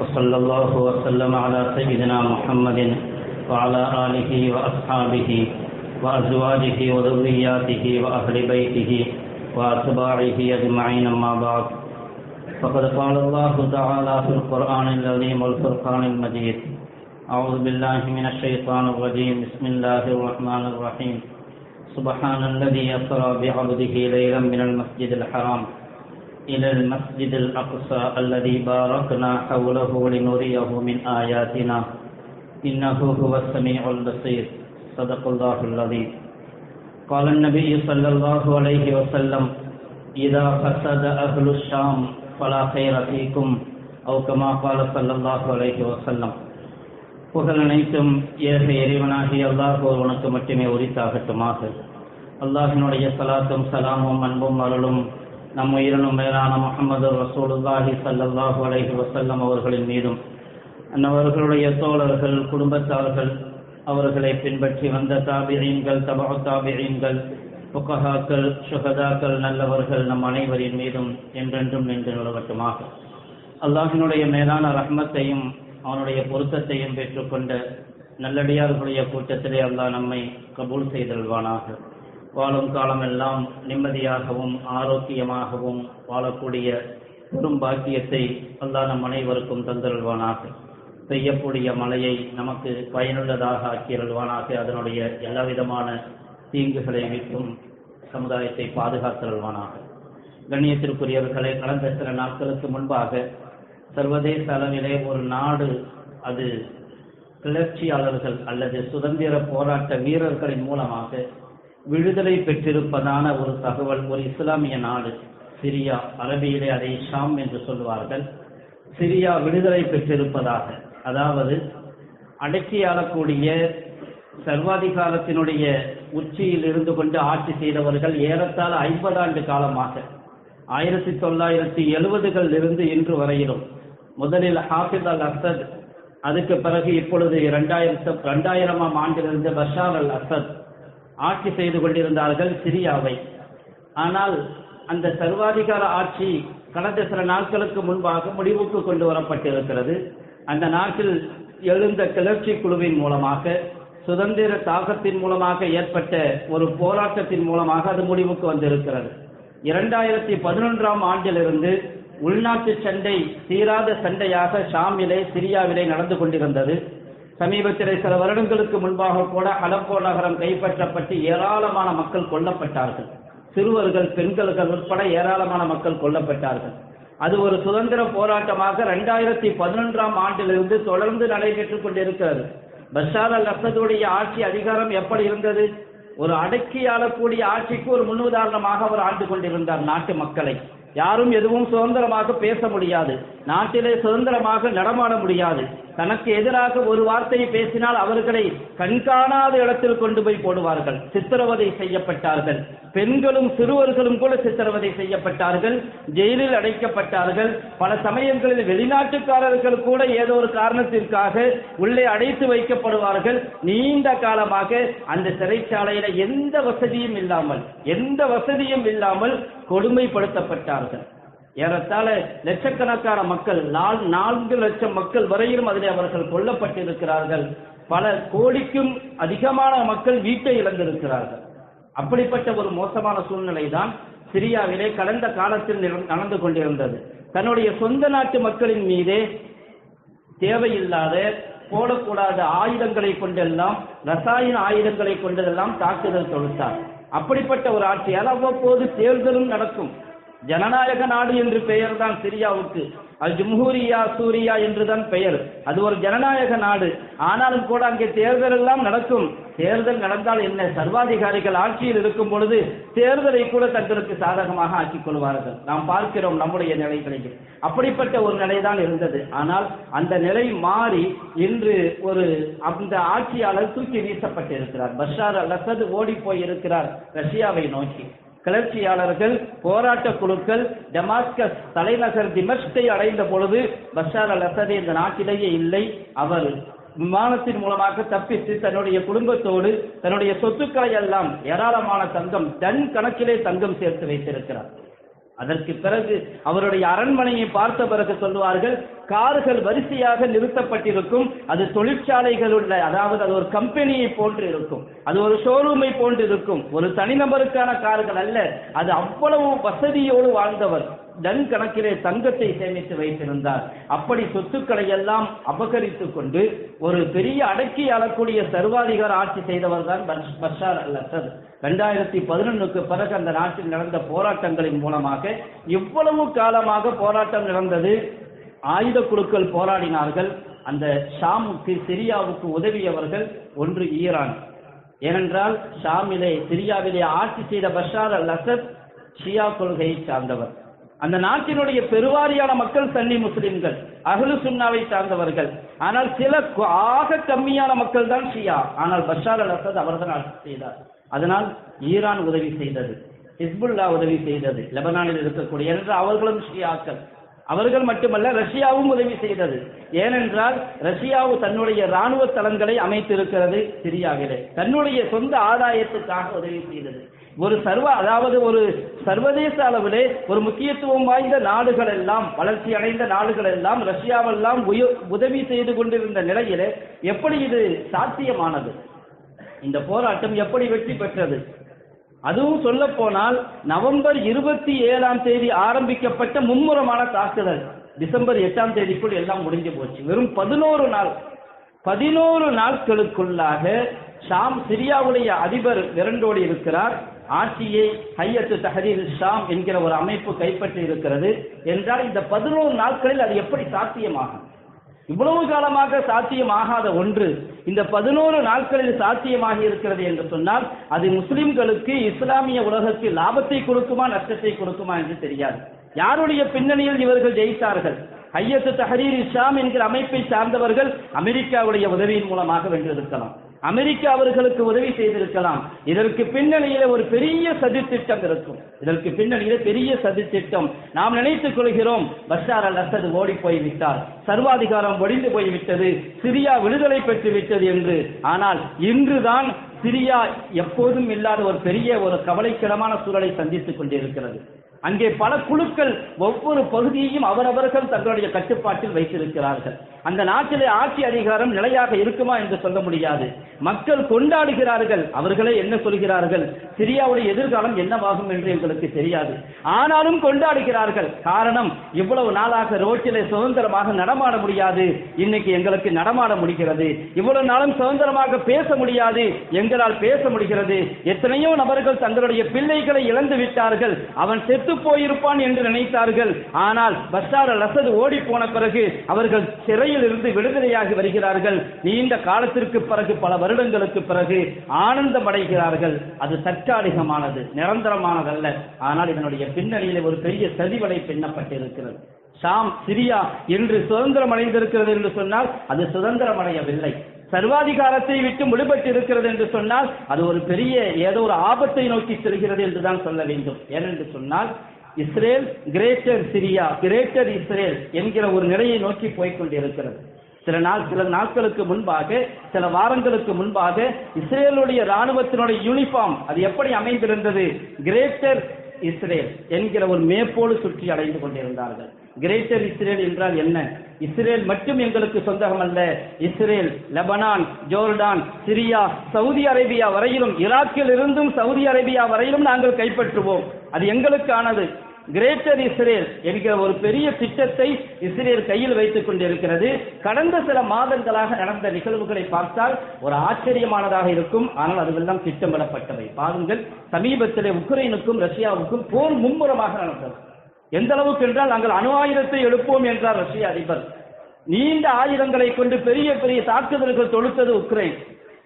وصلى الله وسلم على سيدنا محمد وعلى آله وأصحابه وأزواجه وذرياته وأهل بيته وأتباعه أجمعين أما بعد. فقد قال الله تعالى في القرآن العظيم والفرقان المجيد. أعوذ بالله من الشيطان الرجيم. بسم الله الرحمن الرحيم. سبحان الذي أسرى بعبده ليلا من المسجد الحرام. إلى المسجد الأقصى الذي باركنا حوله لنريه من آياتنا إنه هو السميع البصير صدق الله العظيم قال النبي صلى الله عليه وسلم إذا فسد أهل الشام فلا خير فيكم أو كما قال صلى الله عليه وسلم புகழ் அனைத்தும் ஏக இறைவனாகி அல்லாஹ் ஒருவனுக்கு மட்டுமே உரித்தாகட்டுமாக அல்லாஹினுடைய சலாத்தும் சலாமும் அன்பும் அருளும் நம் உயிரினும் மேலான முகமது ரசூலுல்லாஹி சல்லாஹூ அலஹி வசல்லம் அவர்களின் மீதும் அன்னவர்களுடைய தோழர்கள் குடும்பத்தார்கள் அவர்களை பின்பற்றி வந்த தாபிரீன்கள் தபா தாபிரீன்கள் புகஹாக்கள் சுகதாக்கள் நல்லவர்கள் நம் அனைவரின் மீதும் என்றென்றும் நின்று நிலவட்டுமாக. அல்லாஹினுடைய மேலான ரஹ்மத்தையும் அவனுடைய பொருத்தத்தையும் பெற்றுக்கொண்ட நல்லடியார்களுடைய கூட்டத்திலே அல்லாஹ் நம்மை கபூல் செய்தல்வானாக வாழும் காலமெல்லாம் நிம்மதியாகவும் ஆரோக்கியமாகவும் வாழக்கூடிய பெரும் பாக்கியத்தை அல்லாஹ் நம் அனைவருக்கும் தந்தருள்வானாக. பெய்யக்கூடிய மழையை நமக்கு பயனுள்ளதாக ஆக்கியருள்வானாக. அதனுடைய எல்லா விதமான தீங்குகளை மீட்டும் சமுதாயத்தை பாதுகாத்தருள்வானாக. கண்ணியத்திற்குரியவர்களை கடந்த சில நாட்களுக்கு முன்பாக சர்வதேச அளவிலே ஒரு நாடு அது கிளர்ச்சியாளர்கள் அல்லது சுதந்திர போராட்ட வீரர்களின் மூலமாக விடுதலை பெற்றிருப்பதான ஒரு தகவல் ஒரு இஸ்லாமிய நாடு சிரியா அரபியிலே அதை ஷாம் என்று சொல்வார்கள் சிரியா விடுதலை பெற்றிருப்பதாக அதாவது அடக்கி ஆளக்கூடிய சர்வாதிகாரத்தினுடைய உச்சியில் இருந்து கொண்டு ஆட்சி செய்தவர்கள் ஏறத்தாழ ஐம்பது ஆண்டு காலமாக ஆயிரத்தி தொள்ளாயிரத்தி எழுபதுகளில் இருந்து இன்று வரையிலும் முதலில் ஹாஃபித் அல் அசத் அதுக்கு பிறகு இப்பொழுது இரண்டாயிரத்து ரெண்டாயிரமாம் ஆண்டிலிருந்து பஷார் அல் அசத் ஆட்சி செய்து கொண்டிருந்தார்கள் சிரியாவை. ஆனால் அந்த சர்வாதிகார ஆட்சி கடந்த சில நாட்களுக்கு முன்பாக முடிவுக்கு கொண்டு வரப்பட்டிருக்கிறது. அந்த நாட்டில் எழுந்த கிளர்ச்சி குழுவின் மூலமாக சுதந்திர தாகத்தின் மூலமாக ஏற்பட்ட ஒரு போராட்டத்தின் மூலமாக அது முடிவுக்கு வந்திருக்கிறது. இரண்டாயிரத்தி பதினொன்றாம் ஆண்டிலிருந்து உள்நாட்டு சண்டை தீராத சண்டையாக ஷாமிலே சிரியாவிலே நடந்து கொண்டிருந்தது. சமீபத்திலே சில வருடங்களுக்கு முன்பாக கூட அலப்போ நகரம் கைப்பற்றப்பட்டு ஏராளமான மக்கள் கொல்லப்பட்டார்கள். சிறுவர்கள் பெண்கள் உட்பட ஏராளமான மக்கள் கொல்லப்பட்டார்கள். அது ஒரு சுதந்திர போராட்டமாக இரண்டாயிரத்தி பதினொன்றாம் ஆண்டிலிருந்து தொடர்ந்து நடைபெற்றுக் கொண்டிருக்கிறது. பஷார் அல் அசதுடைய ஆட்சி அதிகாரம் எப்படி இருந்தது? ஒரு அடக்கி ஆளக்கூடிய ஆட்சிக்கு ஒரு முன்னுதாரணமாக அவர் ஆண்டு கொண்டிருந்தார் நாட்டு மக்களை. யாரும் எதுவும் சுதந்திரமாக பேச முடியாது. நாட்டிலே சுதந்திரமாக நடமாட முடியாது. தனக்கு எதிராக ஒரு வார்த்தையை பேசினால் அவர்களை கண்காணாத இடத்தில் கொண்டு போய் போடுவார்கள். சித்திரவதை செய்யப்பட்டார்கள். பெண்களும் சிறுவர்களும் கூட சித்திரவதை செய்யப்பட்டார்கள். ஜெயிலில் அடைக்கப்பட்டார்கள். பல சமயங்களில் வெளிநாட்டுக்காரர்கள் கூட ஏதோ ஒரு காரணத்திற்காக உள்ளே அடைத்து வைக்கப்படுவார்கள். நீண்ட காலமாக அந்த சிறைச்சாலையில எந்த வசதியும் இல்லாமல் எந்த வசதியும் இல்லாமல் கொடுமைப்படுத்தப்பட்டார்கள். ஏறத்தாழ லட்சக்கணக்கான மக்கள் நான்கு லட்சம் மக்கள் வரையிலும் அதில் அவர்கள் கொல்லப்பட்டிருக்கிறார்கள். பல கோடிக்கும் அதிகமான மக்கள் வீட்டை இழந்திருக்கிறார்கள். அப்படிப்பட்ட ஒரு மோசமான சூழ்நிலை தான் சிரியாவிலே கடந்த காலத்தில் நடந்து கொண்டிருந்தது. தன்னுடைய சொந்த நாட்டு மக்களின் மீதே தேவையில்லாத போடக்கூடாத ஆயுதங்களை கொண்டெல்லாம் ரசாயன ஆயுதங்களை கொண்டதெல்லாம் தாக்குதல் தொடுத்தார். அப்படிப்பட்ட ஒரு ஆட்சியால் அவ்வப்போது தேர்தலும் நடக்கும். ஜனநாயக நாடு என்று பெயர் தான் சிரியாவுக்கு. அது ஜும்ஹூரியா சூரியா என்றுதான் பெயர். அது ஒரு ஜனநாயக நாடு. ஆனாலும் கூட அங்கே தேர்தல் எல்லாம் நடக்கும். தேர்தல் நடந்தால் என்ன? சர்வாதிகாரிகள் ஆட்சியில் இருக்கும் பொழுது தேர்தலை கூட தங்களுக்கு சாதகமாக ஆக்கிக் கொள்வார்கள். நாம் பார்க்கிறோம் நம்முடைய நிலைகளையும் அப்படிப்பட்ட ஒரு நிலைதான் இருந்தது. ஆனால் அந்த நிலை மாறி இன்று ஒரு அந்த ஆட்சியாளர் தூக்கி வீசப்பட்டிருக்கிறார். பஷார் அல் அசத் ஓடி போய் இருக்கிறார் ரஷ்யாவை நோக்கி. கிளர்ச்சியாளர்கள் போராட்ட குழுக்கள் டெமாஸ்கஸ் தலைநகர் திமஷ்கை அடைந்த பொழுது பஷார் அல் அசத் இந்த நாட்டிலேயே இல்லை. அவர் விமானத்தின் மூலமாக தப்பித்து தன்னுடைய குடும்பத்தோடு தன்னுடைய சொத்துக்களை எல்லாம் ஏராளமான தங்கம் டன் கணக்கிலே தங்கம் சேர்த்து வைத்திருக்கிறார். அதற்கு பிறகு அவருடைய அரண்மனையை பார்த்த பிறகு சொல்லுவார்கள் கார்கள் வரிசையாக நிறுத்தப்பட்டிருக்கும் அது தொழிற்சாலைகள் உள்ள அதாவது அது ஒரு கம்பெனியை போன்று இருக்கும் அது ஒரு ஷோரூமை போன்று இருக்கும் ஒரு தனிநபருக்கான கார்கள் அல்ல அது அவ்வளவு வசதியோடு வாழ்ந்தவர். டன் கணக்கிலே தங்கத்தை சேமித்து வைத்திருந்தார். அப்படி சொத்துக்களை எல்லாம் அபகரித்து கொண்டு ஒரு பெரிய அடக்கி ஆளக்கூடிய சர்வாதிகார ஆட்சி செய்தவர் தான் பஷார் அல் அசத். ரெண்டாயிரத்தி பதினொன்னுக்கு பிறகு அந்த நாட்டில் நடந்த போராட்டங்களின் மூலமாக இவ்வளவு காலமாக போராட்டம் நடந்தது. ஆயுத குழுக்கள் போராடினார்கள். அந்த ஷாமுக்கு சிரியாவுக்கு உதவியவர்கள் ஒன்று ஈரான். ஏனென்றால் ஷாமிலே சிரியாவிலே ஆட்சி செய்த பஷார் அல் அசத் ஷியா கொள்கையை சார்ந்தவர். அந்த நாட்டினுடைய பெருவாரியான மக்கள் சன்னி முஸ்லிம்கள் அகலு சுன்னாவை சார்ந்தவர்கள். ஆனால் சில ஆக கம்மியான மக்கள் தான் ஷியா. ஆனால் பஷார் அல் அசத் அவர்தான் ஆட்சி செய்தார். அதனால் ஈரான் உதவி செய்தது ஹிஸ்புல்லா உதவி செய்தது லெபனானில் இருக்கக்கூடிய என்று அவர்களும் ஷியாக்கள். அவர்கள் மட்டுமல்ல ரஷ்யாவும் உதவி செய்தது. ஏனென்றால் ரஷ்யாவு தன்னுடைய ராணுவ தளங்களை அமைத்திருக்கிறது சிரியாவிலே. தன்னுடைய சொந்த ஆதாயத்துக்காக உதவி செய்தது. ஒரு சர்வ அதாவது ஒரு சர்வதேச அளவிலே ஒரு முக்கியத்துவம் வாய்ந்த நாடுகள் எல்லாம் வளர்ச்சி அடைந்த நாடுகள் எல்லாம் ரஷ்யாவெல்லாம் உதவி செய்து கொண்டிருந்த நிலையிலே எப்படி இது சாத்தியமானது? இந்த போராட்டம் எப்படி வெற்றி பெற்றது? அதுவும் சொல்ல போனால் நவம்பர் இருபத்தி ஏழாம் தேதி ஆரம்பிக்கப்பட்ட மும்முரமான தாக்குதல். டிசம்பர் எட்டாம் தேதிக்குள் எல்லாம் முடிஞ்சு போச்சு. வெறும் பதினோரு நாள் பதினோரு நாட்களுக்குள்ளாக ஷாம் சிரியாவுடைய அதிபர் விரண்டோடி இருக்கிறார். ஆட்சியை ஹையத்து தஹரீர் ஷாம் என்கிற ஒரு அமைப்பு கைப்பற்றி இருக்கிறது. என்றால் இந்த பதினோரு நாட்களில் அது எப்படி சாத்தியமாகும்? இவ்வளவு காலமாக சாத்தியமாகாத ஒன்று இந்த பதினோரு நாட்களில் சாத்தியமாகி இருக்கிறது என்று சொன்னால் அது முஸ்லிம்களுக்கு இஸ்லாமிய உலகத்தில் லாபத்தை கொடுக்குமா நஷ்டத்தை கொடுக்குமா என்று தெரியாது. யாருடைய பின்னணியில் இவர்கள் ஜெயித்தார்கள்? ஐயத்து தஹரீர் இஸ்லாம் என்கிற அமைப்பை சார்ந்தவர்கள் அமெரிக்காவுடைய உதவியின் மூலமாக வென்றிருக்கலாம். அமெரிக்கா அவர்களுக்கு உதவி செய்திருக்கலாம். இதற்கு பின்னணியில ஒரு பெரிய சதித்திட்டம் இருக்கும். இதற்கு பின்னணியில பெரிய சதித்திட்டம். நாம் நினைத்துக் கொள்கிறோம் பஷார் அல் அசது ஓடி போய்விட்டார். சர்வாதிகாரம் ஒடிந்து போய்விட்டது. சிரியா விடுதலை பெற்று விட்டது என்று. ஆனால் இன்றுதான் சிரியா எப்போதும் இல்லாத ஒரு பெரிய ஒரு கவலைக்கிடமான சூழலை சந்தித்துக் கொண்டிருக்கிறது. அங்கே பல குழுக்கள் ஒவ்வொரு பகுதியையும் அவரவர்கள் தங்களுடைய கட்டுப்பாட்டில் வைத்திருக்கிறார்கள். அந்த நாட்டிலே ஆட்சி அதிகாரம் நிலையாக இருக்குமா என்று சொல்ல முடியாது. மக்கள் கொண்டாடுகிறார்கள். அவர்களே என்ன சொல்கிறார்கள்? சிரியாவுடைய எதிர்காலம் என்னவாகும் என்று எங்களுக்கு தெரியாது. ஆனாலும் கொண்டாடுகிறார்கள். காரணம் இவ்வளவு நாளாக ரோட்டிலே சுதந்திரமாக நடமாட முடியாது. இன்னைக்கு எங்களுக்கு நடமாட முடிகிறது. இவ்வளவு நாளும் சுதந்திரமாக பேச முடியாது. எங்களால் பேச முடிகிறது. எத்தனையோ நபர்கள் தங்களுடைய பிள்ளைகளை இழந்து விட்டார்கள். அவன் செத்து போயிருப்பான் என்று நினைத்தார்கள். ஆனால் பஸ்டார் அல் ஓடி போன பிறகு அவர்கள் சிறை சிறையில் இருந்து விடுதலையாகி வருகிறார்கள். நீண்ட காலத்திற்கு பிறகு பல வருடங்களுக்கு பிறகு ஆனந்தம் அடைகிறார்கள். அது தற்காலிகமானது நிரந்தரமானதல்ல. ஆனால் இதனுடைய பின்னணியில் ஒரு பெரிய சதிவலை பின்னப்பட்டிருக்கிறது. ஷாம் சிரியா இன்று சுதந்திரம் அடைந்திருக்கிறது என்று சொன்னால் அது சுதந்திரம் அடையவில்லை சர்வாதிகாரத்தை விட்டு விடுபட்டு இருக்கிறது என்று சொன்னால் அது ஒரு பெரிய ஏதோ ஒரு ஆபத்தை நோக்கி செல்கிறது என்றுதான் சொல்ல வேண்டும். ஏனென்று சொன்னால் Israel greater Syria greater Israel என்கிற ஒரு நிலையை நோக்கி போய்க்கொண்டிருக்கிறது. சில நாள் சில நாட்களுக்கு முன்பாக சில வாரங்களுக்கு முன்பாக இஸ்ரேலுடைய ராணுவத்தினுடைய யூனிஃபார்ம் அது எப்படி அமைந்திருந்தது? கிரேட்டர் இஸ்ரேல் என்கிற ஒரு மேப்போடு சுற்றி அடைந்து கொண்டிருந்தார்கள். கிரேட்டர் இஸ்ரேல் என்றால் என்ன? இஸ்ரேல் மட்டும் எங்களுக்கு சொந்தகம் அல்ல. Israel Lebanon Jordan Syria Saudi Arabia வரையிலும் ஈராக்கில் இருந்தும் சவுதி அரேபியா வரையிலும் நாங்கள் கைப்பற்றுவோம். அது எங்களுக்கானது. கிரேட்டர் இஸ்ரேல் என்கிற ஒரு பெரிய திட்டத்தை இஸ்ரேல் கையில் வைத்துக் கொண்டிருக்கிறது. கடந்த சில மாதங்களாக நடந்த நிகழ்வுகளை பார்த்தால் ஒரு ஆச்சரியமானதாக இருக்கும். ஆனால் அதுவெல்லாம் திட்டமிடப்பட்டவை. பாருங்கள் சமீபத்திலே உக்ரைனுக்கும் ரஷ்யாவுக்கும் போர் மும்முரமாக நடந்தது. எந்த அளவுக்கு என்றால் நாங்கள் அணு ஆயுதத்தை எழுப்போம் என்றார் ரஷ்ய அதிபர். நீண்ட ஆயுதங்களை கொண்டு பெரிய பெரிய தாக்குதல்கள் தொடுத்தது உக்ரைன்.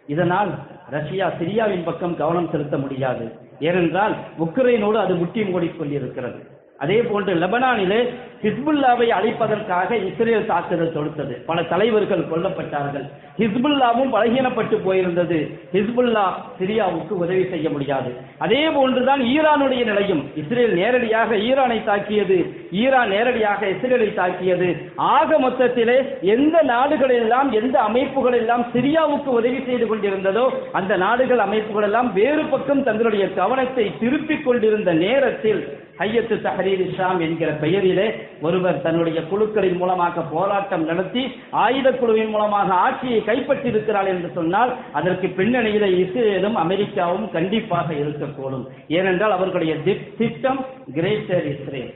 இதனால் ரஷ்யா சிரியாவின் பக்கம் கவனம் செலுத்த முடியாது. ஏனென்றால் உக்ரைனோடு அது முட்டி மூடிக்கொண்டிருக்கிறது. அதே போன்று லெபனானிலே ஹிஸ்புல்லாவை அழிப்பதற்காக இஸ்ரேல் தாக்குதல் தொடுத்தது. பல தலைவர்கள் கொல்லப்பட்டார்கள். ஹிஸ்புல்லாவும் பலகீனப்பட்டு போயிருந்தது. ஹிஸ்புல்லா சிரியாவுக்கு உதவி செய்ய முடியாது. அதே போன்றுதான் ஈரானுடைய நிலையும். இஸ்ரேல் நேரடியாக ஈரானை தாக்கியது. ஈரான் நேரடியாக இஸ்ரேலை தாக்கியது. ஆக மொத்தத்திலே எந்த நாடுகள் எல்லாம் எந்த அமைப்புகள் எல்லாம் சிரியாவுக்கு உதவி செய்து கொண்டிருந்ததோ அந்த நாடுகள் அமைப்புகள் எல்லாம் வேறு பக்கம் தங்களுடைய கவனத்தை திருப்பிக் கொண்டிருந்த நேரத்தில் ஹையத்து தஹரீர் இஸ்லாம் என்கிற பெயரிலே ஒருவர் தன்னுடைய குழுக்களின் மூலமாக போராட்டம் நடத்தி ஆயுத குழுவின் மூலமாக ஆட்சியை கைப்பற்றியிருக்கிறார் என்று சொன்னால் அதற்கு பின்னணியில இஸ்ரேலும் அமெரிக்காவும் கண்டிப்பாக இருக்கக்கூடும். ஏனென்றால் அவர்களுடைய திட்டம் கிரேட்டர் இஸ்ரேல்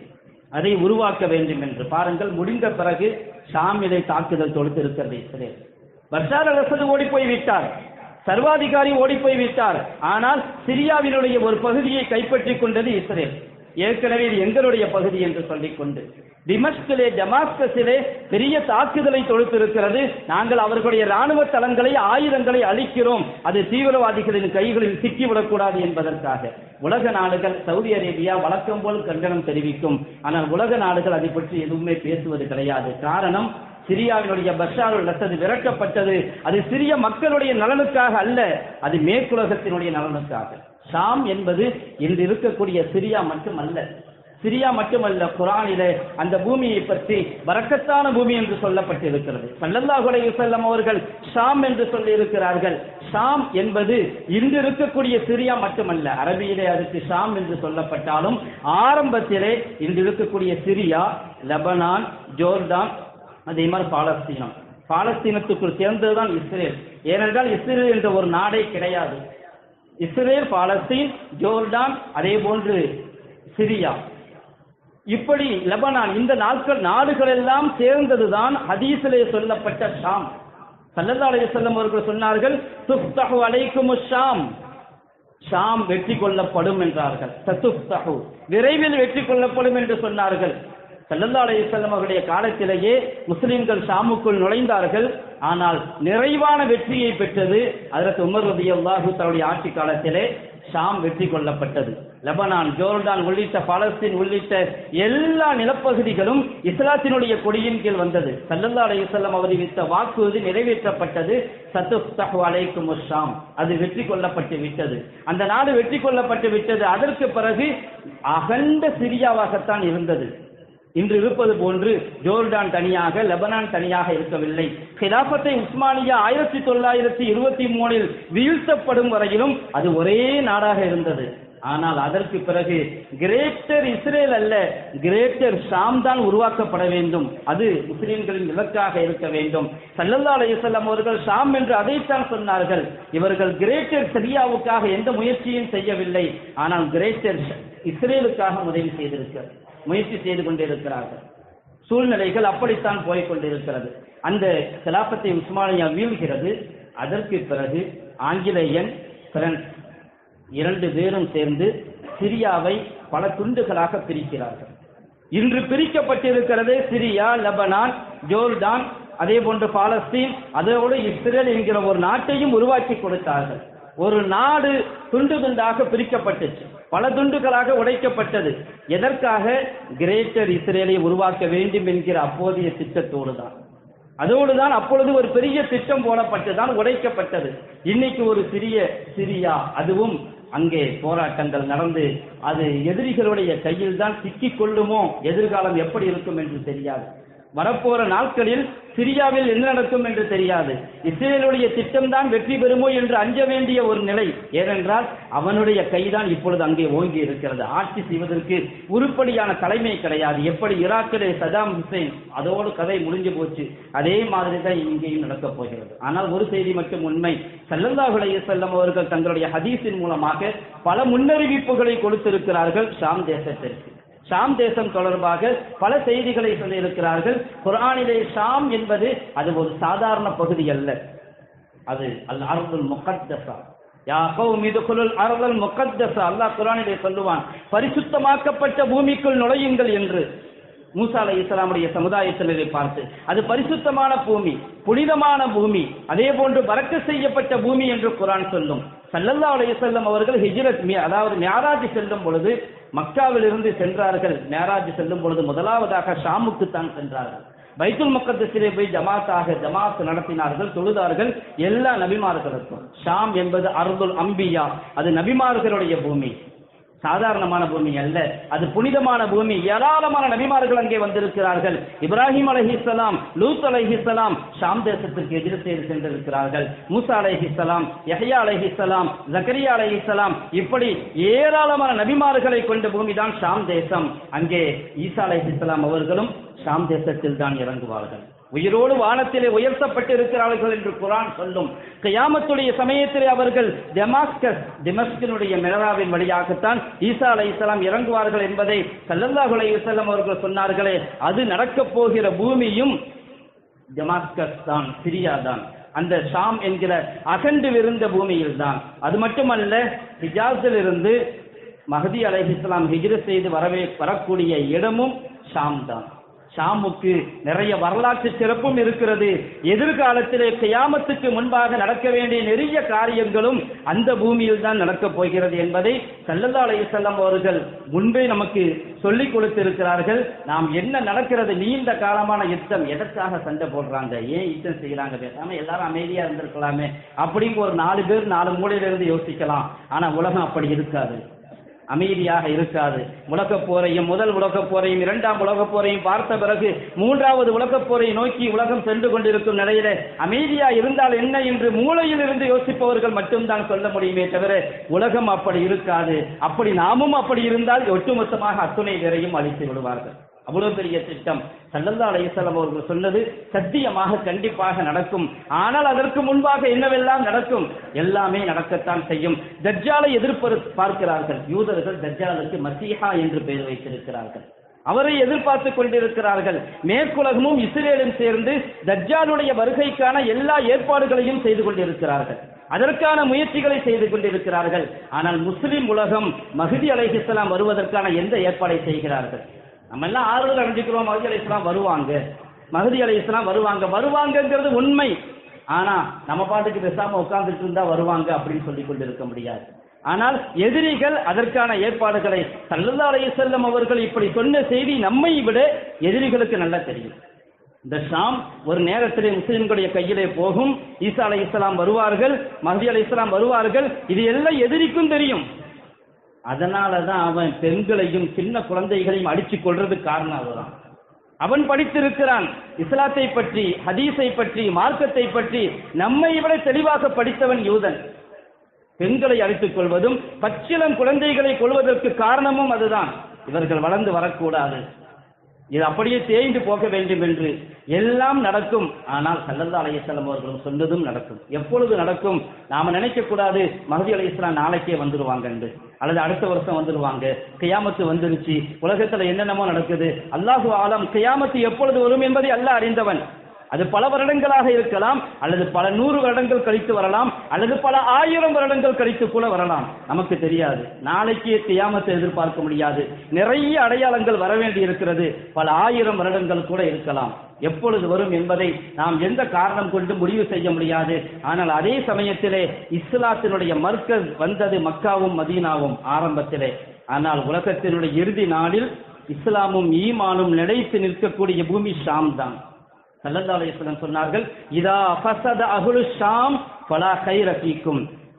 அதை உருவாக்க வேண்டும் என்று. பாருங்கள் முடிந்த பிறகு ஷாமிலை தாக்குதல் தொடுத்திருக்கிறது இஸ்ரேல். பஷார் அல் ஓடிப்போய் விட்டார் சர்வாதிகாரி ஓடிப்போய் விட்டார் ஆனால் சிரியாவினுடைய ஒரு பகுதியை கைப்பற்றிக் கொண்டது இஸ்ரேல். ஏற்கனவே இது எங்களுடைய பகுதி என்று சொல்லிக்கொண்டு. டிமஸ்கிலே டமாஸ்கஸிலே பெரிய தாக்குதலை தொடுத்திருக்கிறது. நாங்கள் அவர்களுடைய ராணுவ தளங்களை ஆயுதங்களை அளிக்கிறோம் அது தீவிரவாதிகளின் கைகளில் சிக்கிவிடக்கூடாது என்பதற்காக. உலக நாடுகள் சவுதி அரேபியா வழக்கம் போல் கண்டனம் தெரிவிக்கும். ஆனால் உலக நாடுகள் அதை பற்றி எதுவுமே பேசுவது கிடையாது. காரணம் சிரியாவினுடைய பஷாருள் அசது விரட்டப்பட்டது. அது சிறிய மக்களுடைய நலனுக்காக அல்ல அது மேற்குலகத்தினுடைய நலனுக்காக. ஷாம் என்பது இன்று இருக்கக்கூடிய சிரியா மட்டுமல்ல. சிரியா மட்டுமல்ல குரானில அந்த பூமியை பற்றி வரக்கத்தான பூமி என்று சொல்லப்பட்டிருக்கிறது. ஸல்லல்லாஹு அலைஹி செல்லம் அவர்கள் ஷாம் என்று சொல்லி இருக்கிறார்கள் ஷாம் என்பது இன்று இருக்கக்கூடிய சிரியா மட்டுமல்ல. அரபியிலே அதுக்கு ஷாம் என்று சொல்லப்பட்டாலும் ஆரம்பத்திலே இன்று இருக்கக்கூடிய சிரியா லெபனான் ஜோர்டான் அதே மாதிரி பாலஸ்தீனம். பாலஸ்தீனத்துக்குள் சேர்ந்ததுதான் இஸ்ரேல். ஏனென்றால் இஸ்ரேல் என்ற ஒரு நாடே கிடையாது. இஸ்ரேல் பாலஸ்தீன் ஜோர்டான் அதே போன்று சிரியா. இப்படி லெபனான் இந்த நாட்கள் நாடுகள் எல்லாம் சேர்ந்ததுதான் ஹதீஸிலே சொல்லப்பட்ட ஷாம். சல்லல்லாஹு அலைஹி வஸல்லம் அவர்கள் சொன்னார்கள் துஃப்தஹு அலைக்கும் ஷாம். ஷாம் வெற்றி கொள்ளப்படும் என்றார்கள். சத்துஃப்தஹு விரைவில் வெற்றி கொள்ளப்படும் என்று சொன்னார்கள். சல்லல்லாஹு அலைஹி அவருடைய காலத்திலேயே முஸ்லிம்கள் ஷாமுக்குள் நுழைந்தார்கள். ஆனால் நிறைவான வெற்றியை பெற்றது அதற்கு உமர் ரலியல்லாஹு தன்னுடைய ஆட்சி காலத்திலே ஷாம் வெற்றி கொள்ளப்பட்டது. லெபனான் ஜோர்டான் உள்ளிட்ட பாலஸ்தீன் உள்ளிட்ட எல்லா நிலப்பகுதிகளும் இஸ்லாத்தினுடைய கொடியின் கீழ் வந்தது. சல்லல்லா அலைஹிஸ்ஸலாம் அறிவித்த வாக்குறுதி நிறைவேற்றப்பட்டது. சத்துஃப்தஹு அலைக்கும் ஷாம். அது வெற்றி கொள்ளப்பட்டு விட்டது. அந்த நாடு வெற்றி கொள்ளப்பட்டு விட்டது. அதற்கு பிறகு அகண்ட சிரியாவாகத்தான் இருந்தது. இன்று இருப்பது போன்று ஜோர்டான் தனியாக லெபனான் தனியாக இருக்கவில்லை. ஹிலாபத்தை உஸ்மானியா ஆயிரத்தி தொள்ளாயிரத்தி இருபத்தி மூணில் வீழ்த்தப்படும் வரையிலும் அது ஒரே நாடாக இருந்தது. ஆனால் அதற்கு பிறகு கிரேட்டர் இஸ்ரேல் அல்ல கிரேட்டர் ஷாம் தான் உருவாக்கப்பட வேண்டும். அது முஸ்லிம்களின் இலக்காக இருக்க வேண்டும். சல்லல்லா அலைஹிஸ்ஸலாம் அவர்கள் ஷாம் என்று அதைத்தான் சொன்னார்கள். இவர்கள் கிரேட்டர் சிரியாவுக்காக எந்த முயற்சியும் செய்யவில்லை. ஆனால் கிரேட்டர் இஸ்ரேலுக்காக உதவி செய்திருக்கிறார் முயற்சி செய்து கொண்டிருக்கிறார்கள். சூழ்நிலைகள் அப்படித்தான் போய்கொண்டிருக்கிறது அந்த கலாபத்தை உஸ்மானியா வீழ்கிறது. அதற்கு பிறகு ஆங்கிலேயன் பிரான்ஸ் இரண்டு பேரும் சேர்ந்து சிரியாவை பல துண்டுகளாக பிரிக்கிறார்கள். இன்று பிரிக்கப்பட்டிருக்கிறது சிரியா லெபனான் ஜோர்டான் அதே போன்று பாலஸ்தீன் அதோடு இஸ்ரேல் என்கிற ஒரு நாட்டையும் உருவாக்கி கொடுத்தார்கள். ஒரு நாடு துண்டு துண்டாக பிரிக்கப்பட்டுச்சு. பல துண்டுகளாக உடைக்கப்பட்டது. எதற்காக? கிரேட்டர் இஸ்ரேலை உருவாக்க வேண்டும் என்கிற அப்போதைய திட்டத்தோடு தான். அதோடு தான் அப்பொழுது ஒரு பெரிய திட்டம் போடப்பட்டு தான் உடைக்கப்பட்டது. இன்னைக்கு ஒரு சிறிய சிரியா அதுவும் அங்கே போராட்டங்கள் நடந்து அது எதிரிகளுடைய கையில் தான் சிக்கிக் கொள்ளுமோ? எதிர்காலம் எப்படி இருக்கும் என்று தெரியாது. வரப்போற நாட்களில் சிரியாவில் என்ன நடக்கும் என்று தெரியாது. இஸ்ரேலுடைய திட்டம்தான் வெற்றி பெறுமோ என்று அஞ்ச வேண்டிய ஒரு நிலை. ஏனென்றால் அவனுடைய கைதான் இப்பொழுது அங்கே ஓங்கி இருக்கிறது. ஆட்சி செய்வதற்கு உருப்படியான தலைமை கிடையாது. எப்படி ஈராக்கிலே சதாம் ஹுசைன் அதோடு கதை முடிஞ்சு போச்சு அதே மாதிரி தான் இங்கேயும் நடக்கப் போகிறது. ஆனால் ஒரு செய்தி மட்டும் உண்மை. ஸல்லல்லாஹு செல்லம் அவர்கள் தங்களுடைய ஹதீஸின் மூலமாக பல முன்னறிவிப்புகளை கொடுத்திருக்கிறார்கள் ஷாம் தேசத்திற்கு. ஷாம் தேசம் தொடர்பாக பல செய்திகளை சொல்லியிருக்கிறார்கள். குர்ஆனிலே ஷாம் என்பது அது ஒரு சாதாரண பகுதி அல்ல. அது அல் அருள் முகத்தசா யா கௌம் இதுகுலுல் அர்தல் முகத்தஸ. அல்லாஹ் குரானிலே சொல்லுவான் பரிசுத்தமாக்கப்பட்ட பூமிக்குள் நுழையுங்கள் என்று மூசா அலை இஸ்லாமுடைய சமுதாயத்தினரை பார்த்து அது பரிசுத்தமான பூமி புனிதமான பூமி அதே போன்று பறக்க செய்யப்பட்ட பூமி என்று குரான் சொல்லும். சல்லல்லா அலைஹி வஸல்லம் அவர்கள் ஹிஜ்ரத் அதாவது மியாராஜ் செல்லும் பொழுது மக்காவில் இருந்து சென்றார்கள். மேராஜ் செல்லும் பொழுது முதலாவதாக ஷாமுக்கு தான் சென்றார்கள். பைத்துல் மக்கத்திலே போய் ஜமாத்தாக ஜமாத் நடத்தினார்கள் தொழுதார்கள் எல்லா நபிமார்களுக்கும். ஷாம் என்பது அருதுல் அம்பியா. அது நபிமார்களுடைய பூமி. சாதாரணமான பூமி அல்ல. அது புனிதமான பூமி. ஏராளமான நபிமார்கள் அங்கே வந்திருக்கிறார்கள். இப்ராஹிம் அலஹிஸ்லாம் லூத் அலஹிஸ்லாம் ஷாம் தேசத்திற்கு எதிர்த்து சென்றிருக்கிறார்கள். மூசா அலஹிஸ்லாம் யஹ்யா அலஹிஸ்லாம் ஜக்கரியா அலஹிஸ்லாம் இப்படி ஏராளமான நபிமார்களை கொண்ட பூமி தான் ஷாம் தேசம். அங்கே ஈசா அலஹிஸ்லாம் அவர்களும் ஷாம் தேசத்தில் தான் இறங்குவார்கள். உயிரோடு வானத்திலே உயர்த்தப்பட்டு இருக்கிறார்கள் என்று குரான் சொல்லும். கயாமத்துடைய சமயத்திலே அவர்கள் டெமாஸ்கஸ் டெமஸ்கினுடைய மெனராவின் வழியாகத்தான் ஈசா அலை இஸ்லாம் இறங்குவார்கள் என்பதை சல்லல்லாஹு அலை வஸல்லம் அவர்கள் சொன்னார்களே அது நடக்கப் போகிற பூமியும் டெமாஸ்கஸ் தான் சிரியா தான். அந்த ஷாம் என்கிற அகண்டு விருந்த பூமியில் தான். அது மட்டுமல்ல ஹிஜாஸில் இருந்து மஹதி அலைஹிஸ்லாம் ஹிஜ்ரத் செய்து வரவே வரக்கூடிய இடமும் ஷாம் தான். ஷாமுக்கு நிறைய வரலாற்று சிறப்பும் இருக்கிறது. எதிர்காலத்திலே கியாமத்துக்கு முன்பாக நடக்க வேண்டிய நிறைய காரியங்களும் அந்த பூமியில் தான் நடக்கப் போகிறது என்பதை சல்லல்லா அலையுசல்லம் அவர்கள் முன்பே நமக்கு சொல்லிக் கொடுத்திருக்கிறார்கள். நாம் என்ன நடக்கிறது நீண்ட காலமான யுத்தம் எதற்காக சண்டை போடுறாங்க? ஏன் யுத்தம் செய்யறாங்க பேசாம எல்லாரும் அமைதியா இருந்திருக்கலாமே. அப்படின்னு ஒரு நாலு பேர் நாலு மூலையில இருந்து யோசிக்கலாம். ஆனா உலகம் அப்படி இருக்காது. அமைதியாக இருக்காது. உலகப் போரையும் முதல் உலகப் போரையும் இரண்டாம் உலகப் போரையும் பார்த்த பிறகு மூன்றாவது உலகப் போரை நோக்கி உலகம் சென்று கொண்டிருக்கும் நிலையில அமைதியா இருந்தால் என்ன என்று மூளையில் இருந்து யோசிப்பவர்கள் மட்டும்தான் சொல்ல முடியுமே தவிர உலகம் அப்படி இருக்காது. அப்படி நாமும் அப்படி இருந்தால் ஒட்டுமொத்தமாக அத்துணை பேரையும் அழித்து விடுவார்கள். அவ்வளவு பெரிய திட்டம். சல்லல்லா அலையசலம் அவர்கள் சொன்னது சத்தியமாக கண்டிப்பாக நடக்கும். ஆனால் அதற்கு முன்பாக என்னவெல்லாம் நடக்கும்? எல்லாமே நடக்கத்தான் செய்யும். தஜ்ஜாலை எதிர்ப்பு பார்க்கிறார்கள். யூதர்கள் தஜ்ஜாலுக்கு மசீஹா என்று பெயர் வைத்திருக்கிறார்கள். அவரை எதிர்பார்த்து கொண்டிருக்கிறார்கள். மேற்குலகமும் இஸ்ரேலும் சேர்ந்து தஜ்ஜாலுடைய வருகைக்கான எல்லா ஏற்பாடுகளையும் செய்து கொண்டிருக்கிறார்கள். அதற்கான முயற்சிகளை செய்து கொண்டிருக்கிறார்கள். ஆனால் முஸ்லிம் உலகம் மஹதி அலைஹிஸ்லாம் வருவதற்கான எந்த ஏற்பாடை செய்கிறார்கள்? நம்ம எல்லாம் ஆறுதல் அடைஞ்சுக்கிறோம் மகதி அலை இஸ்லாம் வருவாங்க. மகதி அலை இஸ்லாம் வருவாங்க. வருவாங்கங்கிறது உண்மை. ஆனா நம்ம பாட்டுக்கு பேசாம உட்கார்ந்துட்டு இருந்தா வருவாங்க அப்படின்னு சொல்லி கொண்டிருக்க முடியாது. ஆனால் எதிரிகள் அதற்கான ஏற்பாடுகளை சல்லல்லா செல்லும் அவர்கள் இப்படி சொன்ன செய்தி நம்மை விட எதிரிகளுக்கு நல்லா தெரியும். இந்த ஷாம் ஒரு நேரத்திலே முஸ்லிம்களுடைய கையிலே போகும். ஈசா அலை இஸ்லாம் வருவார்கள். மஹதி அலை இஸ்லாம் வருவார்கள். இது எல்லாம் எதிரிக்கும் தெரியும். அதனாலதான் அவன் பெண்களையும் சின்ன குழந்தைகளையும் அடிச்சு கொள்றது காரணம் அதுதான் அவன் படித்திருக்கிறான். இஸ்லாத்தை பற்றி ஹதீஸை பற்றி மார்க்கத்தை பற்றி நம்மை விட தெளிவாக படித்தவன் யூதன். பெண்களை அழித்துக் கொள்வதும் பச்சிலம் குழந்தைகளை கொள்வதற்கு காரணமும் அதுதான். இவர்கள் வளர்ந்து வரக்கூடாது. இது அப்படியே தேய்ந்து போக வேண்டும் என்று எல்லாம் நடக்கும். ஆனால் சல்லல்லா அலையசல்லம் அவர்களும் சொன்னதும் நடக்கும். எப்பொழுது நடக்கும்? நாம நினைக்க கூடாது மகதி அலையாம் நாளைக்கே வந்துருவாங்க என்று. அல்லது அடுத்த வருஷம் வந்துருவாங்க. கியாமத்து வந்துருச்சு. உலகத்துல என்னென்னமோ நடக்குது. அல்லாஹு ஆலம் கியாமத்து எப்பொழுது வரும் என்பதை அல்ல அறிந்தவன். அது பல வருடங்களாக இருக்கலாம் அல்லது பல நூறு வருடங்கள் கழித்து வரலாம் அல்லது பல ஆயிரம் வருடங்கள் கழித்து கூட வரலாம். நமக்கு தெரியாது. நாளைக்கு தியாமத்தை எதிர்பார்க்க முடியாது. நிறைய அடையாளங்கள் வர வேண்டி இருக்கிறது. பல ஆயிரம் வருடங்கள் கூட இருக்கலாம். எப்பொழுது வரும் என்பதை நாம் எந்த காரணம் கொண்டு முடிவு செய்ய முடியாது. ஆனால் அதே சமயத்திலே இஸ்லாத்தினுடைய மர்க்கஸ் வந்தது மக்காவும் மதீனாவும் ஆரம்பத்திலே. ஆனால் உலகத்தினுடைய இறுதி நாளில் இஸ்லாமும் ஈமானும் நிலைத்து நிற்கக்கூடிய பூமி ஷாம் தான். சல்லல்லா அலைஹிஸ்ஸலாம் சொன்னார்கள் இதா ஃபஸத அகுலு ஷாம் பலா கைர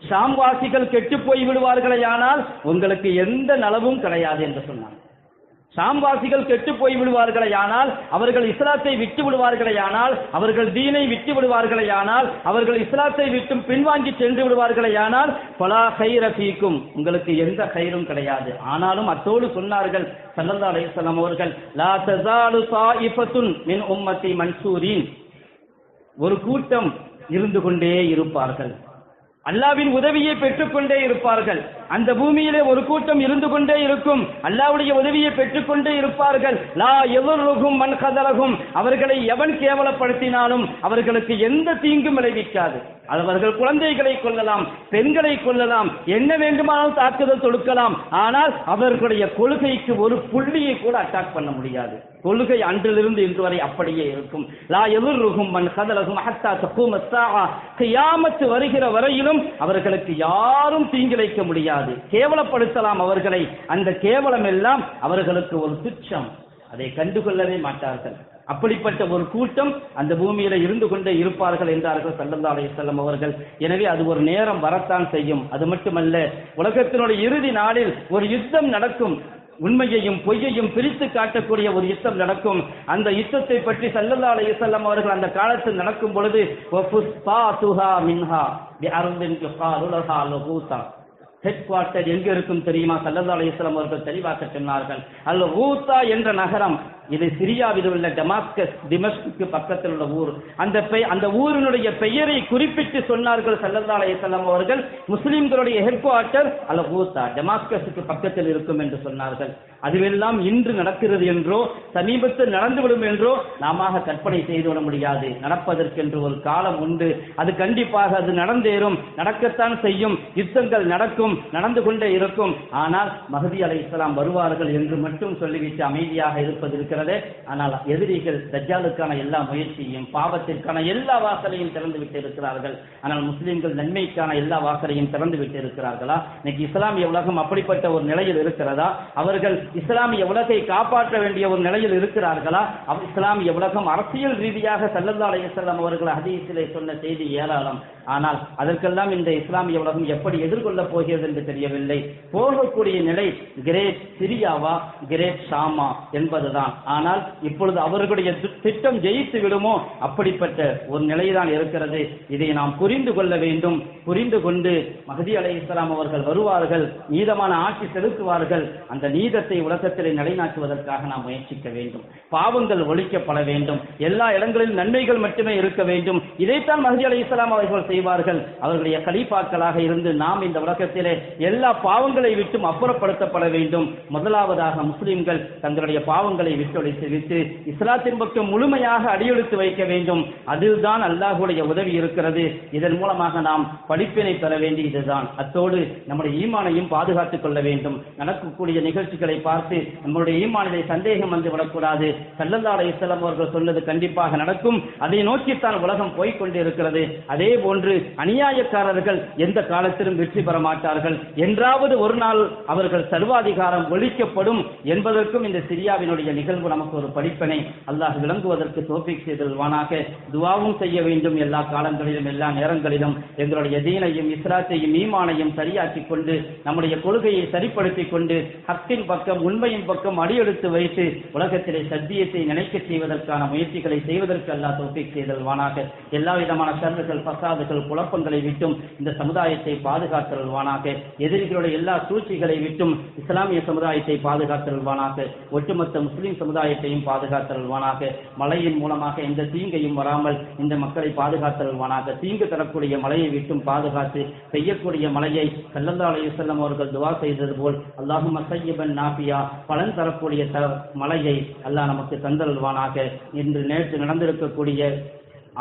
ஷாம் வாசிகள் கெட்டு போய் விடுவார்களேயானால் உங்களுக்கு எந்த நலவும் கிடையாது என்று சொன்னார் சாம்பாசிகள் கெட்டு போய் விடுவார்களேயானால் அவர்கள் இஸ்லாத்தை விட்டு விடுவார்களேயானால் அவர்கள் தீனை விட்டு விடுவார்களேயானால் அவர்கள் இஸ்லாத்தை விட்டு பின்வாங்கி சென்று விடுவார்களேயானால் பலா கைர ஃபீக்கும். உங்களுக்கு எந்த கயிறும் கிடையாது. ஆனாலும் அத்தோடு சொன்னார்கள் சல்லல்லா அலைஹிஸ்ஸலாம் அவர்கள் லா தசாலு சா இபத்துன் மின் உம்மத்தி மன்சூரின். ஒரு கூட்டம் இருந்து கொண்டே இருப்பார்கள். அல்லாவின் உதவியை பெற்றுக்கொண்டே இருப்பார்கள். அந்த பூமியிலே ஒரு கூட்டம் இருந்து கொண்டே இருக்கும். அல்லாவுடைய உதவியை பெற்றுக்கொண்டே இருப்பார்கள். லா எவருகும் மண் கதலகும் அவர்களை எவன் கேவலப்படுத்தினாலும் அவர்களுக்கு எந்த தீங்கும் விளைவிக்காது. அவர்கள் குழந்தைகளை கொள்ளலாம் பெண்களை கொள்ளலாம் என்ன வேண்டுமானாலும் தாக்குதல் தொடுக்கலாம். ஆனால் அவர்களுடைய கொள்கைக்கு ஒரு புள்ளியை கூட அட்டாக் பண்ண முடியாது. கொள்கை அன்றிலிருந்து இன்று வரை அப்படியே இருக்கும். லா எதிர்ருகும் மண் கதலகும் ஹத்தா தப்பு ஸாஆ. கியாமத்து வருகிற வரையிலும் அவர்களுக்கு யாரும் தீங்கிழைக்க முடியாது. கேவலப்படுத்தலாம் அவர்களை. அந்த கேவலம் எல்லாம் அவர்களுக்கு ஒரு துச்சம். அதை கண்டுகொள்ளவே மாட்டார்கள். அப்படிப்பட்ட ஒரு கூட்டம் அந்த பூமியில இருந்து கொண்டே இருப்பார்கள் என்றார்கள் சல்லல்லா அலையம் அவர்கள். எனவே அது ஒரு நேரம் வரத்தான் செய்யும். அது மட்டுமல்ல உலகத்தினுடைய இறுதி நாளில் ஒரு யுத்தம் நடக்கும். உண்மையையும் பொய்யையும் பிரித்து காட்டக்கூடிய ஒரு யுத்தம் நடக்கும். அந்த யுத்தத்தை பற்றி சல்லல்லா அலைஹிஸ்ஸலாம் அவர்கள் அந்த காலத்தில் நடக்கும் பொழுது மின்ஹா ஹெட் குவார்ட்டர் எங்க இருக்கும் தெரியுமா? சல்லல்லா அலிஸ்லாம் அவர்கள் தெளிவாக்க சொன்னார்கள். அல்ல ஊத்தா என்ற நகரம் இது சிரியாவில் உள்ள டமாஸ்கஸ் டிமஸ்க்கு பக்கத்தில் உள்ள ஊர். அந்த பெ அந்த ஊரினுடைய பெயரை குறிப்பிட்டு சொன்னார்கள் சல்லல்லா அலைஹிஸ்ஸலாம் அவர்கள். முஸ்லிம்களுடைய ஹெட் குவார்ட்டர் அல்ல ஊத்தா டமாஸ்கஸுக்கு பக்கத்தில் இருக்கும் என்று சொன்னார்கள். அதுவெல்லாம் இன்று நடக்கிறது என்றோ சமீபத்தில் நடந்துவிடும் என்றோ நாம கற்பனை செய்துவிட முடியாது. நடப்பதற்கென்று ஒரு காலம் உண்டு. அது கண்டிப்பாக அது நடந்தேறும். நடக்கத்தான் செய்யும். யுத்தங்கள் நடக்கும். நடந்து கொண்டே இருக்கும். ஆனால் மகதி அலை இஸ்லாம் வருவார்கள் என்று மட்டும் சொல்லிவிட்டு அமைதியாக இருப்பது ஆனால் எதிரிகள் தஜ்ஜாலுக்கான எல்லா முயற்சியையும் பாவத்திற்கான எல்லா வாசலையும் திறந்து விட்டு இருக்கிறார்கள். ஆனால் முஸ்லிம்கள் நன்மைக்கான எல்லா வாசலையும் திறந்து விட்டு இருக்கிறார்களா? இன்னைக்கு இஸ்லாமிய உலகம் அப்படிப்பட்ட ஒரு நிலையில் இருக்கிறதா? அவர்கள் இஸ்லாமிய உலகை காப்பாற்ற வேண்டிய ஒரு நிலையில் இருக்கிறார்களா? இஸ்லாமிய உலகம் அரசியல் ரீதியாக சல்லல்லா அலைஹிஸ்ஸலாம் அவர்கள் ஹதீஸிலே சொன்ன செய்தி ஏராளம். ஆனால் அதற்கெல்லாம் இந்த இஸ்லாமிய உலகம் எப்படி எதிர்கொள்ளப் போகிறது என்று தெரியவில்லை. போகக்கூடிய நிலை கிரேட் சிரியாவா? கிரேட் ஷாமா என்பதுதான். ஆனால் இப்பொழுது அவர்களுடைய திட்டம் ஜெயித்து விடுமோ? அப்படிப்பட்ட ஒரு நிலைதான் இருக்கிறது. இதை நாம் புரிந்து கொள்ள வேண்டும். புரிந்து கொண்டு மஹதி அலை இஸ்லாம் அவர்கள் வருவார்கள். நீதமான ஆட்சி செலுத்துவார்கள். அந்த நீதத்தை உலகத்திலே நிலைநாட்டுவதற்காக நாம் முயற்சிக்க வேண்டும். பாவங்கள் ஒழிக்கப்பட வேண்டும். எல்லா இடங்களிலும் நன்மைகள் மட்டுமே இருக்க வேண்டும். இதைத்தான் மஹதி அலை இஸ்லாம் அவர்கள் செய்வார்கள். அவர்களுடைய கலீஃபாக்களாக இருந்து நாம் இந்த உலகத்திலே எல்லா பாவங்களை விட்டும் அப்புறப்படுத்தப்பட வேண்டும். முதலாவதாக முஸ்லிம்கள் தங்களுடைய பாவங்களை விட்டு விட்டொழித்து விட்டு இஸ்லாத்தின் பக்கம் முழுமையாக அடியெடுத்து வைக்க வேண்டும். அதில்தான் அல்லாஹுடைய உதவி இருக்கிறது. இதன் மூலமாக நாம் படிப்பினை பெற வேண்டியதுதான். அத்தோடு நம்முடைய ஈமானையும் பாதுகாத்துக் கொள்ள வேண்டும். நடக்கக்கூடிய நிகழ்ச்சிகளை பார்த்து நம்முடைய ஈமானிலே சந்தேகம் வந்து விடக்கூடாது. சல்லல்லா அலைஹிஸ்ஸலாம் அவர்கள் சொன்னது கண்டிப்பாக நடக்கும். அதை நோக்கித்தான் உலகம் போய்கொண்டிருக்கிறது அதே போன்று அநியாயக்காரர்கள் எந்த காலத்திலும் வெற்றி பெற மாட்டார்கள். என்றாவது ஒரு நாள் அவர்கள் சர்வாதிகாரம் ஒழிக்கப்படும் என்பதற்கும் இந்த சிரியாவினுடைய நிகழ்வு நமக்கு ஒரு படிப்பினை அல்லாஹ் விளங்குவதற்கு தோப்பிக் செய்தல்வானாக. துவாவும் செய்ய வேண்டும். எல்லா காலங்களிலும் எல்லா நேரங்களிலும் எங்களுடைய தீனையும் இஸ்ராத்தையும் ஈமானையும் சரியாக்கிக் கொண்டு நம்முடைய கொள்கையை சரிப்படுத்திக் கொண்டு ஹக்கின் பக்கம் உண்மையின் பக்கம் அடியெடுத்து வைத்து உலகத்திலே சத்தியத்தை நினைக்க செய்வதற்கான முயற்சிகளை செய்வதற்கு அல்லாஹ் தோப்பிக் செய்தல்வானாக. எல்லா விதமான சர்வர்கள் பசாதுகள் குழப்பங்களை விட்டும் இந்த சமுதாயத்தை பாதுகாத்தல்வானாக. எதிரிகளுடைய எல்லா சூழ்ச்சிகளை விட்டும் இஸ்லாமிய சமுதாயத்தை பாதுகாத்தல்வானாக. ஒட்டுமொத்த முஸ்லிம் சமுதாயத்தையும் பாதுகாத்தல்வானாக மழையின் மூலமாக எந்த தீங்கையும் வராமல் இந்த மக்களை பாதுகாத்தல்வானாக தீங்கு தரக்கூடிய மழையை விட்டும் பாதுகாத்து பெய்யக்கூடிய மழையை சல்லல்லா செல்லம் அவர்கள் துவா செய்தது போல் அல்லாஹும் மசையபன் நாபியா பலன் தரக்கூடிய த மழையை அல்லாஹ் நமக்கு தந்தல்வானாக இன்று நேற்று நடந்திருக்கக்கூடிய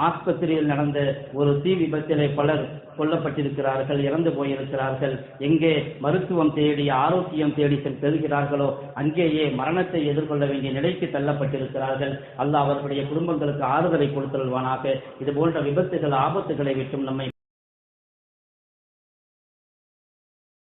ஆஸ்பத்திரியில் நடந்த ஒரு தீ விபத்திலே பலர் கொல்லப்பட்டிருக்கிறார்கள் இறந்து போயிருக்கிறார்கள். எங்கே மருத்துவம் தேடி ஆரோக்கியம் தேடி பெறுகிறார்களோ அங்கேயே மரணத்தை எதிர்கொள்ள வேண்டிய நிலைக்கு தள்ளப்பட்டிருக்கிறார்கள். அல்லாஹ் அவர்களுடைய குடும்பங்களுக்கு ஆறுதலை கொடுத்தல்வானாக இது போன்ற விபத்துகள் ஆபத்துகளை விட்டும் நம்மை